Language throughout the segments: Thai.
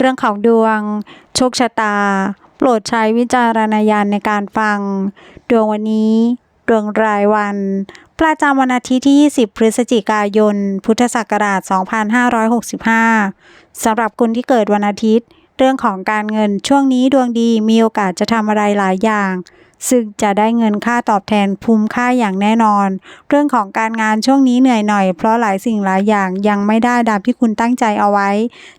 เรื่องของดวง โชคชะตา โปรดใช้วิจารณญาณในการฟัง ดวงวันนี้ ดวงรายวัน ประจำวันอาทิตย์ที่ 20 พฤศจิกายน พุทธศักราช 2565 สำหรับคุณที่เกิดวันอาทิตย์ เรื่องของการเงินช่วงนี้ดวงดีมีโอกาสจะทำอะไรหลายอย่าง ซึ่งจะได้เงินค่าตอบแทนภูมิค่าอย่างแน่นอน เรื่องของการงานช่วงนี้เหนื่อยหน่อย เพราะหลายสิ่งหลายอย่างยังไม่ได้ดังที่คุณตั้งใจเอาไว้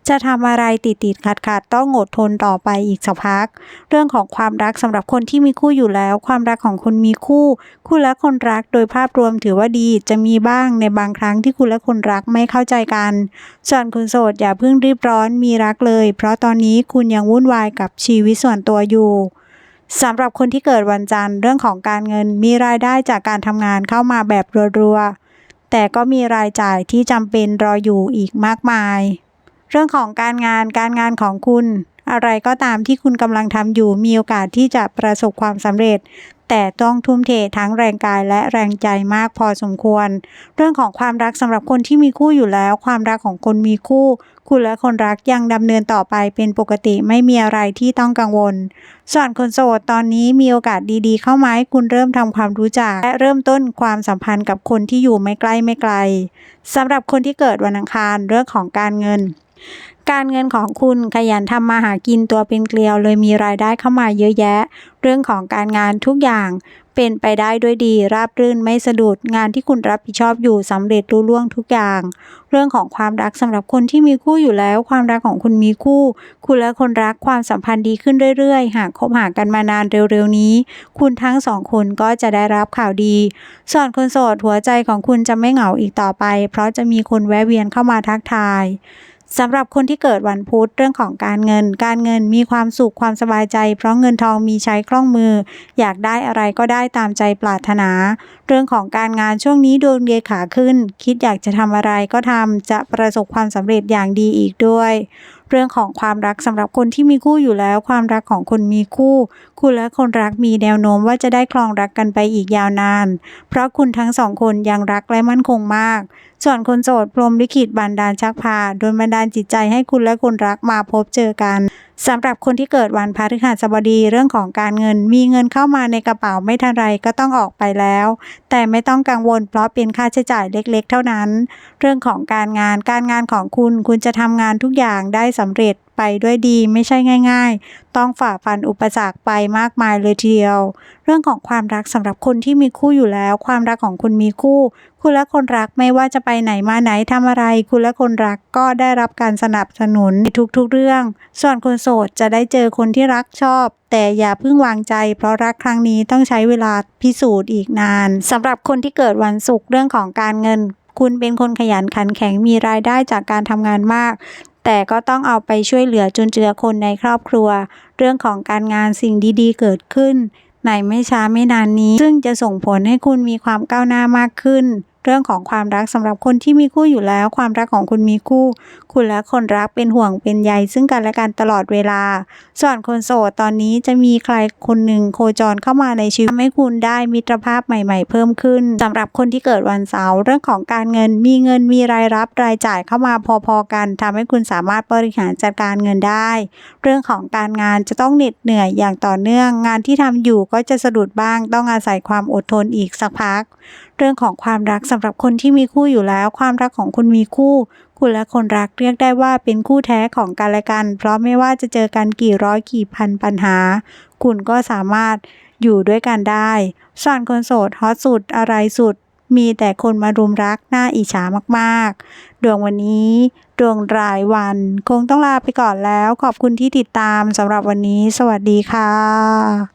จะทำอะไรติดติดขัดขัดๆต้องอดทนต่อไปอีกสักพัก เรื่องของความรักสำหรับคนที่มีคู่อยู่แล้ว ความรักของคนมีคู่ คู่และคนรักโดยภาพรวมถือว่าดี จะมีบ้างในบางครั้งที่คุณและคนรักไม่เข้าใจกัน ส่วนคุณโสดอย่าเพิ่งรีบร้อนมีรักเลย เพราะตอนนี้คุณยังวุ่นวายกับชีวิตส่วนตัวอยู่ สำหรับคนที่เกิดวันจันทร์เรื่องของการเงินมีรายได้จากการทำงานเข้ามาแบบรัวๆ แต่ก็มีรายจ่ายที่จำเป็นรออยู่อีกมากมาย เรื่องของการงานการงานของคุณ อะไรก็ตามที่คุณกำลังทำอยู่มีโอกาสที่จะประสบความสำเร็จ แต่ต้องทุ่มเททั้งแรงกายและแรงใจมากพอสมควร เรื่องของความรักสำหรับคนที่มีคู่อยู่แล้ว ความรักของคนมีคู่ คุณและคนรักยังดำเนินต่อไปเป็นปกติไม่มีอะไรที่ต้องกังวล ส่วนคนโสดตอนนี้มีโอกาสดีๆ เข้ามาให้คุณเริ่มทำความรู้จัก และเริ่มต้นความสัมพันธ์กับคนที่อยู่ไม่ใกล้ไม่ไกลสำหรับคนที่เกิดวันอังคารเรื่องของการเงิน การเงินของคุณขยันทำมาหากินตัวเป็นเกลียวเลยมีรายได้เข้ามาเยอะแยะ เรื่องของการงานทุกอย่างเป็นไปได้ด้วยดี ราบรื่นไม่สะดุดงานที่คุณรับผิดชอบอยู่สำเร็จรุ่ล่วงทุกอย่าง เรื่องของความรักสำหรับคนที่มีคู่อยู่แล้ว ความรักของคุณมีคู่ คุณและคนรักความสัมพันธ์ดีขึ้นเรื่อยๆ หากคบหากันมานานเร็วๆนี้ คุณทั้งสองคนก็จะได้รับข่าวดี ส่วนคนโสดหัวใจของคุณจะไม่เหงาอีกต่อไป เพราะจะมีคนแวะเวียนเข้ามาทักทาย สำหรับคนที่เกิดวันพุธเรื่องของการเงิน การเงินมีความสุขความสบายใจ เพราะเงินทองมีใช้คล่องมือ อยากได้อะไรก็ได้ตามใจปรารถนา เรื่องของการงานช่วงนี้ดวงเดียขาขึ้น คิดอยากจะทำอะไรก็ทำจะประสบความสำเร็จอย่างดีอีกด้วย เรื่องของความรักสำหรับคนที่มีคู่อยู่แล้ว ความรักของคนมีคู่ คุณและคนรักมีแนวโน้มว่าจะได้ครองรักกันไปอีกยาวนาน เพราะคุณทั้งสองคนยังรักและมั่นคงมาก ส่วนคนโสดพรมลิขิตบันดาลชักพาโดนบันดาลจิตใจให้คุณและคนรักมาพบเจอกัน สำหรับคนที่เกิดวันพฤหัสบดีเรื่องของการเงิน มีเงินเข้ามาในกระเป๋าไม่ทันไรก็ต้องออกไปแล้ว แต่ไม่ต้องกังวลเพราะเป็นค่าใช้จ่ายเล็กๆ เท่านั้น เรื่องของการงานการงานของคุณคุณจะทำงานทุกอย่างได้สำเร็จ ไปด้วยดีไม่ใช่ง่าย ๆ ต้องฝ่าฟันอุปสรรคไปมากมายเลยทีเดียว เรื่องของความรักสำหรับคนที่มีคู่อยู่แล้ว ความรักของคุณมีคู่ คุณและคนรักไม่ว่าจะไปไหนมาไหนทำอะไร คุณและคนรักก็ได้รับการสนับสนุนในทุกๆเรื่อง ส่วนคนโสดจะได้เจอคนที่รักชอบ แต่อย่าเพิ่งวางใจ เพราะรักครั้งนี้ต้องใช้เวลาพิสูจน์อีกนานสำหรับคนที่เกิดวันศุกร์เรื่องของการเงินคุณเป็นคนขยันขันแข็งมีรายได้จากการทำงานมาก แต่ก็ต้องเอาไปช่วยเหลือจุนเจือคนในครอบครัว เรื่องของการงานสิ่งดีๆ เกิดขึ้นในไม่ช้าไม่นานนี้ ซึ่งจะส่งผลให้คุณมีความก้าวหน้ามากขึ้น เรื่องของความรักสำหรับคนที่มีคู่อยู่แล้ว ความรักของคุณมีคู่ คุณและคนรักเป็นห่วงเป็นใยซึ่งกันและกันตลอดเวลา ส่วนคนโสดตอนนี้จะมีใครคนหนึ่งโคจรเข้ามาในชีวิตทำให้คุณได้มิตรภาพใหม่ ๆ เพิ่มขึ้นสำหรับคนที่เกิดวันเสาร์เรื่องของการเงินมีเงินมีรายรับรายจ่ายเข้ามาพอๆกันทำให้คุณสามารถบริหารจัดการเงินได้ เรื่องของการงานจะต้องเหน็ดเหนื่อยอย่างต่อเนื่อง งานที่ทำอยู่ก็จะสะดุดบ้าง ต้องอาศัยความอดทนอีกสักพัก เรื่องของความรักสำหรับคนที่มีคู่อยู่แล้ว ความรักของคุณมีคู่ คุณและคนรักเรียกได้ว่าเป็นคู่แท้ของกันและกัน เพราะไม่ว่าจะเจอกันกี่ร้อยกี่พันปัญหา คุณก็สามารถอยู่ด้วยกันได้ส่วนคนโสดฮอตสุดอะไรสุด มีแต่คนมารุมรักน่าอิจฉามากๆ ดวงวันนี้ดวงรายวัน คงต้องลาไปก่อนแล้ว ขอบคุณที่ติดตามสำหรับวันนี้ สวัสดีค่ะ